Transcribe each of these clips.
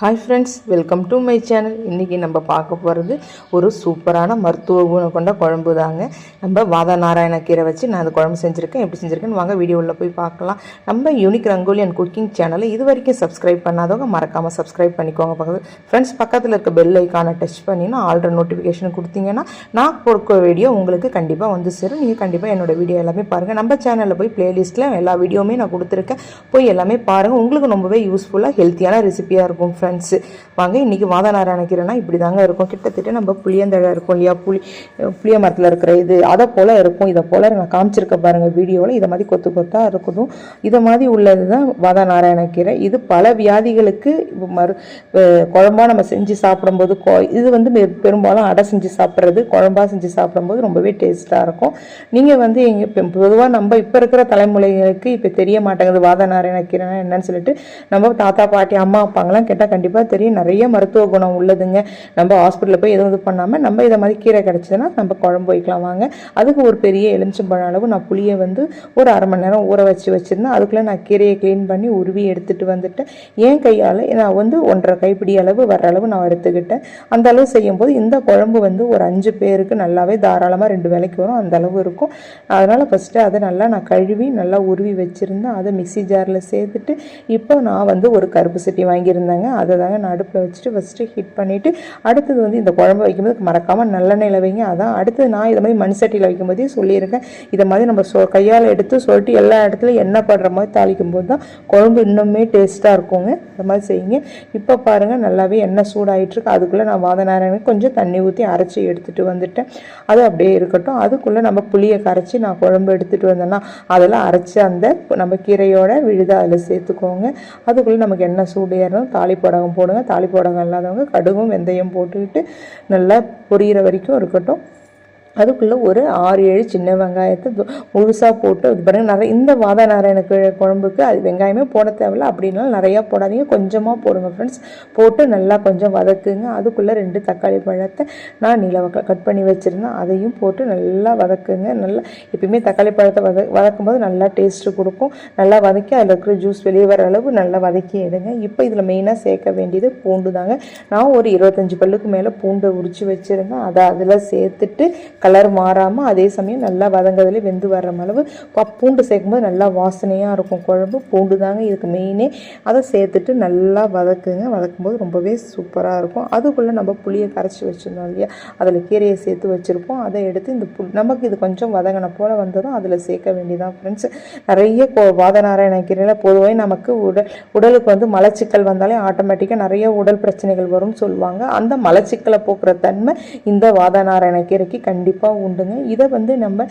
Hi friends welcome to my channel இன்றைக்கி நம்ம பார்க்க போகிறது ஒரு சூப்பரான மருத்துவ குணம் கொண்ட குழம்பு தாங்க. நம்ம வாதா நாராயண கீரை வச்சு நான் அந்த குழம்பு செஞ்சுருக்கேன். எப்படி செஞ்சுருக்கேன்னு வாங்க வீடியோவில் போய் பார்க்கலாம். நம்ம யூனிக் ரங்கோலி அண்ட் குக்கிங் சேனலை இது வரைக்கும் சப்ஸ்கிரைப் பண்ணாதவங்க மறக்காமல் சப்ஸ்கிரைப் பண்ணிக்கோங்க. பக்கத்தில் ஃப்ரெண்ட்ஸ் பக்கத்தில் இருக்க பெல் ஐக்கானை டச் பண்ணினா ஆல்ரெடி நோட்டிஃபிகேஷன் கொடுத்தீங்கன்னா நான் கொடுக்க வீடியோ உங்களுக்கு கண்டிப்பாக வந்து சேரும். நீங்கள் கண்டிப்பாக என்னோட வீடியோ எல்லாமே பாருங்கள் நம்ம சேனலில் போய் பிளேலிஸ்ட்டில் எல்லா வீடியோவுமே நான் கொடுத்துருக்கேன். போய் எல்லாமே பாருங்கள் உங்களுக்கு ரொம்பவே யூஸ்ஃபுல்லாக ஹெல்த்தியான ரெசிபியாக இருக்கும் ஃப்ரெண்ட்ஸ் வாங்க இன்றைக்கி வாத நாராயண கீரைனா இப்படி தாங்க இருக்கும். கிட்டத்தட்ட நம்ம புளியந்தழை இருக்கும் இல்லையா? புளி புளிய மரத்தில் இருக்கிற இது அதை போல் இருக்கும். இதை போல் நான் காமிச்சிருக்க பாருங்கள் வீடியோவில் இதை மாதிரி கொத்து கொத்தாக இருக்கணும். இதை மாதிரி உள்ளது தான் வாத நாராயண கீரை இது பல வியாதிகளுக்கு மறு குழம்பாக குழம்பா நம்ம செஞ்சு சாப்பிடும்போது கொ இது வந்து பெரும்பாலும் அடை செஞ்சு சாப்பிட்றது குழம்பா செஞ்சு சாப்பிடும்போது ரொம்பவே டேஸ்ட்டாக இருக்கும். நீங்கள் வந்து எங்கள் பொதுவாக நம்ம இப்போ இருக்கிற தலைமுறைகளுக்கு இப்போ தெரிய மாட்டேங்குது வாத நாராயண கீரைனா என்னன்னு சொல்லிட்டு. நம்ம தாத்தா பாட்டி அம்மா அப்பாங்கெல்லாம் கேட்டால் கண்டிப்பாக தெரியும். நிறைய மருத்துவ குணம் உள்ளதுங்க. நம்ம ஹாஸ்பிட்டலில் போய் எதுவும் இது பண்ணாமல் நம்ம இதை மாதிரி கீரை கிடச்சதுன்னா நம்ம குழம்பு வைக்கலாம் வாங்க. அதுக்கு ஒரு பெரிய எலுமிச்சம்பழம் அளவு நான் புளியை வந்து ஒரு அரை மணி நேரம் ஊற வச்சு வச்சுருந்தேன். அதுக்குள்ளே நான் கீரையை க்ளீன் பண்ணி உருவி எடுத்துகிட்டு வந்துட்டேன். என் கையால் நான் வந்து ஒன்றரை கைப்பிடி அளவு வர அளவு நான் எடுத்துக்கிட்டேன். அந்த அளவு செய்யும்போது இந்த குழம்பு வந்து ஒரு அஞ்சு பேருக்கு நல்லாவே தாராளமாக ரெண்டு வேலைக்கு வரும். அந்த அளவு இருக்கும். அதனால் ஃபஸ்ட்டு அதை நல்லா நான் கழுவி நல்லா உருவி வச்சுருந்தேன். அதை மிக்சி ஜாரில் சேர்த்துட்டு இப்போ நான் வந்து ஒரு கருப்பு சட்டி வாங்கியிருந்தேங்க. அது தாங்க நான் அடுப்பில் வச்சுட்டு ஃபஸ்ட்டு ஹீட் பண்ணிவிட்டு அடுத்தது வந்து இந்த குழம்பு வைக்கும்போது மறக்காமல் நல்லெண்ணெயில் வைங்க. அதான் அடுத்தது நான் இதை மாதிரி மண் சட்டியில் வைக்கும்போதே சொல்லியிருக்கேன். இதை மாதிரி நம்ம சொ கையால் எடுத்து சொல்லிட்டு எல்லா இடத்துலையும் எண்ணெய் படுற மாதிரி தாளிக்கும் போது தான் குழம்பு இன்னுமே டேஸ்ட்டாக இருக்குங்க. இந்த மாதிரி செய்யுங்க. இப்போ பாருங்கள் நல்லாவே எண்ணெய் சூடாகிட்டுருக்கு அதுக்குள்ளே நான் வாத நேரம் கொஞ்சம் தண்ணி ஊற்றி அரைச்சி எடுத்துகிட்டு வந்துட்டேன். அது அப்படியே இருக்கட்டும். அதுக்குள்ளே நம்ம புளியை கரைச்சி நான் குழம்பு எடுத்துகிட்டு வந்தேன்னா அதெல்லாம் அரைச்சி அந்த நம்ம கீரையோட விழுத அதில் சேர்த்துக்கோங்க. அதுக்குள்ளே நமக்கு எண்ணெய் சூடு ஏறணும் தாளிப்படகம் போடுங்க. தாளிப்படகம் இல்லாதவங்க கடுகும் வெந்தயம் போட்டுக்கிட்டு நல்லா பொரியிற வரைக்கும் இருக்கட்டும். அதுக்குள்ளே ஒரு ஆறு ஏழு சின்ன வெங்காயத்தை முழுசாக போட்டு இது பாருங்கள் நிறைய இந்த வாத நாராயண குழம்புக்கு அது வெங்காயமே போட தேவையில்ல. அப்படின்னாலும் நிறையா போடாதீங்க. கொஞ்சமாக போடுங்க ஃப்ரெண்ட்ஸ் போட்டு நல்லா கொஞ்சம் வதக்குங்க. அதுக்குள்ளே ரெண்டு தக்காளி பழத்தை நான் நீல கட் பண்ணி வச்சுருந்தேன். அதையும் போட்டு நல்லா வதக்குங்க. நல்லா எப்பயுமே தக்காளி பழத்தை வத வதக்கும் போது நல்லா டேஸ்ட்டு கொடுக்கும். நல்லா வதக்கி அதில் இருக்கிற ஜூஸ் வெளியே வர அளவு நல்லா வதக்கி எடுங்க. இப்போ இதில் மெயினாக சேர்க்க வேண்டியது பூண்டு தாங்க. நான் ஒரு இருபத்தஞ்சி பல்லுக்கு மேலே பூண்டை உரிச்சு வச்சுருந்தேன். அதை அதில் சேர்த்துட்டு கலர் மாறாமல் அதே சமயம் நல்லா வதங்கதில் வெந்து வர்ற அளவு பூண்டு சேர்க்கும்போது நல்லா வாசனையாக இருக்கும் குழம்பு. பூண்டு தாங்க இதுக்கு மெயினே அதை சேர்த்துட்டு நல்லா வதக்குங்க. வதக்கும்போது ரொம்பவே சூப்பராக இருக்கும். அதுக்குள்ளே நம்ம புளியை கரைச்சி வச்சுருந்தோம் இல்லையா? அதில் கீரையை சேர்த்து வச்சுருப்போம். அதை எடுத்து இந்த புல் நமக்கு இது கொஞ்சம் வதங்கின போல் வந்ததும் அதில் சேர்க்க வேண்டியதான் ஃப்ரெண்ட்ஸ் நிறைய கோ வாதநாராயண கீரையில் பொதுவாக நமக்கு உடல் உடலுக்கு வந்து மலச்சிக்கல் வந்தாலே ஆட்டோமேட்டிக்காக நிறைய உடல் பிரச்சனைகள் வரும்னு சொல்லுவாங்க. அந்த மலச்சிக்கலை போக்குற தன்மை இந்த வாதநாராயண கீரைக்கு கண்டிப்பாக கண்டிப்பாக உண்டுங்க. இதை வந்து நம்ம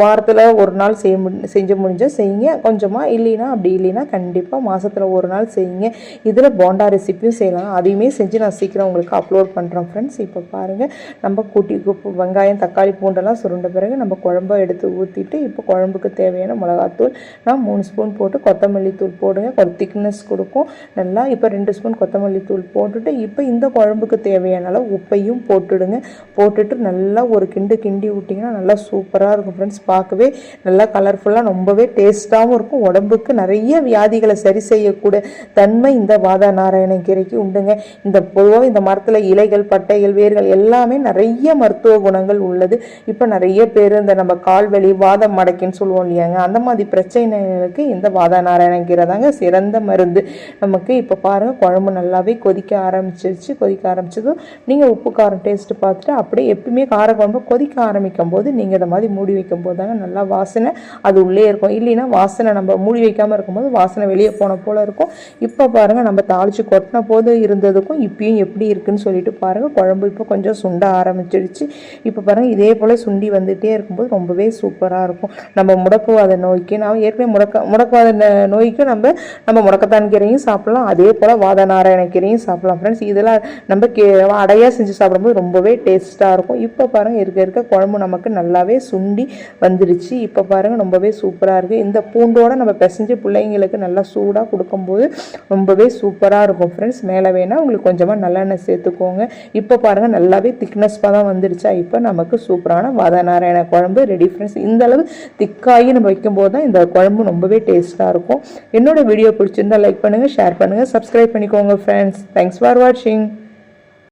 வாரத்தில் ஒரு நாள் செய்ய முடி செஞ்சு முடிஞ்சால் செய்யுங்க. கொஞ்சமாக இல்லைன்னா அப்படி இல்லைன்னா கண்டிப்பாக மாதத்தில் ஒரு நாள் செய்யுங்க. இதில் போண்டா ரெசிப்பியும் செய்யலாம். அதையுமே செஞ்சு நான் சீக்கிரம் உங்களுக்கு அப்லோட் பண்ணுறேன் ஃப்ரெண்ட்ஸ் இப்போ பாருங்கள் நம்ம கூட்டி வெங்காயம் தக்காளி பூண்டெல்லாம் சுருண்ட பிறகு நம்ம குழம்பை எடுத்து ஊற்றிட்டு இப்போ குழம்புக்கு தேவையான மிளகாத்தூள் நான் மூணு ஸ்பூன் போட்டு கொத்தமல்லி தூள் போடுங்க. கொஞ்சம் திக்னஸ் கொடுக்கும். நல்லா இப்போ ரெண்டு ஸ்பூன் கொத்தமல்லி தூள் போட்டுட்டு இப்போ இந்த குழம்புக்கு தேவையான அளவு உப்பையும் போட்டுடுங்க. போட்டுட்டு நல்லா ஒரு கிண்டு கிண்டி விட்டிங்கன்னா நல்லா சூப்பராக இருக்கும் ஃப்ரெண்ட்ஸ் பார்க்கவே நல்லா கலர்ஃபுல்லாக ரொம்பவே டேஸ்ட்டாகவும் இருக்கும். உடம்புக்கு நிறைய வியாதிகளை சரி செய்யக்கூடிய தன்மை இந்த வாதா நாராயண கீரைக்கு உண்டுங்க. இந்த பொதுவாக இந்த மரத்தில் இலைகள் பட்டைகள் வேர்கள் எல்லாமே நிறைய மருத்துவ குணங்கள் உள்ளது. இப்போ நிறைய பேர் இந்த நம்ம கால்வலி வாதம் மடக்கின்னு சொல்லுவோம் இல்லையாங்க. அந்த மாதிரி பிரச்சனைகளுக்கு இந்த வாதா நாராயண கீரை தாங்க சிறந்த மருந்து. நமக்கு இப்போ பாருங்கள் குழம்பு நல்லாவே கொதிக்க ஆரம்பிச்சிருச்சு. கொதிக்க ஆரம்பிச்சதும் நீங்கள் உப்பு காரம் டேஸ்ட்டு பார்த்துட்டு அப்படியே எப்பயுமே கார குழம்பு கொதிக்க ஆரம்பிக்கும் போது நீங்கள் இதை மாதிரி மூடி வைக்கும் போது தாங்க நல்லா வாசனை அது உள்ளே இருக்கும். இல்லைன்னா வாசனை நம்ம மூடி வைக்காமல் இருக்கும்போது வாசனை வெளியே போன போல் இருக்கும். இப்போ பாருங்கள் நம்ம தாளித்து கொட்டின போது இருந்ததுக்கும் இப்பயும் எப்படி இருக்குன்னு சொல்லிட்டு பாருங்கள் குழம்பு இப்போ கொஞ்சம் சுண்ட ஆரம்பிச்சிடுச்சு இப்போ பாருங்கள் இதே போல் சுண்டி வந்துகிட்டே இருக்கும்போது ரொம்பவே சூப்பராக இருக்கும். நம்ம முடக்குவாத நோய்க்கு நான் ஏற்கனவே முடக்க முடக்குவாத நோய்க்கும் நோய்க்கு நம்ம நம்ம முடக்கத்தான் கீரையும் சாப்பிடலாம். அதே போல் வாத நாராயண கீரையும் சாப்பிடலாம். ஃப்ரெண்ட்ஸ் இதெல்லாம் நம்ம கே அடையாக செஞ்சு சாப்பிடும்போது ரொம்பவே டேஸ்ட்டாக இருக்கும். இப்போ பாருங்கள் பாருங்கள் இருக்க இருக்க குழம்பு நமக்கு நல்லாவே சுண்டி வந்துருச்சு. இப்போ பாருங்கள் ரொம்பவே சூப்பராக இருக்குது இந்த பூண்டோட நம்ம பிசைஞ்சு பிள்ளைங்களுக்கு நல்லா சூடாக கொடுக்கும்போது ரொம்பவே சூப்பராக இருக்கும் ஃப்ரெண்ட்ஸ் மேலே வேணால் உங்களுக்கு கொஞ்சமாக நல்லெண்ணெய் சேர்த்துக்கோங்க. இப்போ பாருங்கள் நல்லாவே திக்னஸ்ஸாக தான் வந்துருச்சா. இப்போ நமக்கு சூப்பரான வாதநாராயண குழம்பு ரெடி ஃப்ரெண்ட்ஸ் இந்தளவு திக்காகி நம்ம வைக்கும்போது தான் இந்த குழம்பு ரொம்பவே டேஸ்ட்டாக இருக்கும். என்னோடய வீடியோ பிடிச்சிருந்தா லைக் பண்ணுங்கள் ஷேர் பண்ணுங்கள் சப்ஸ்கிரைப் பண்ணிக்கோங்க ஃப்ரெண்ட்ஸ் தேங்க்ஸ் ஃபார் வாட்சிங்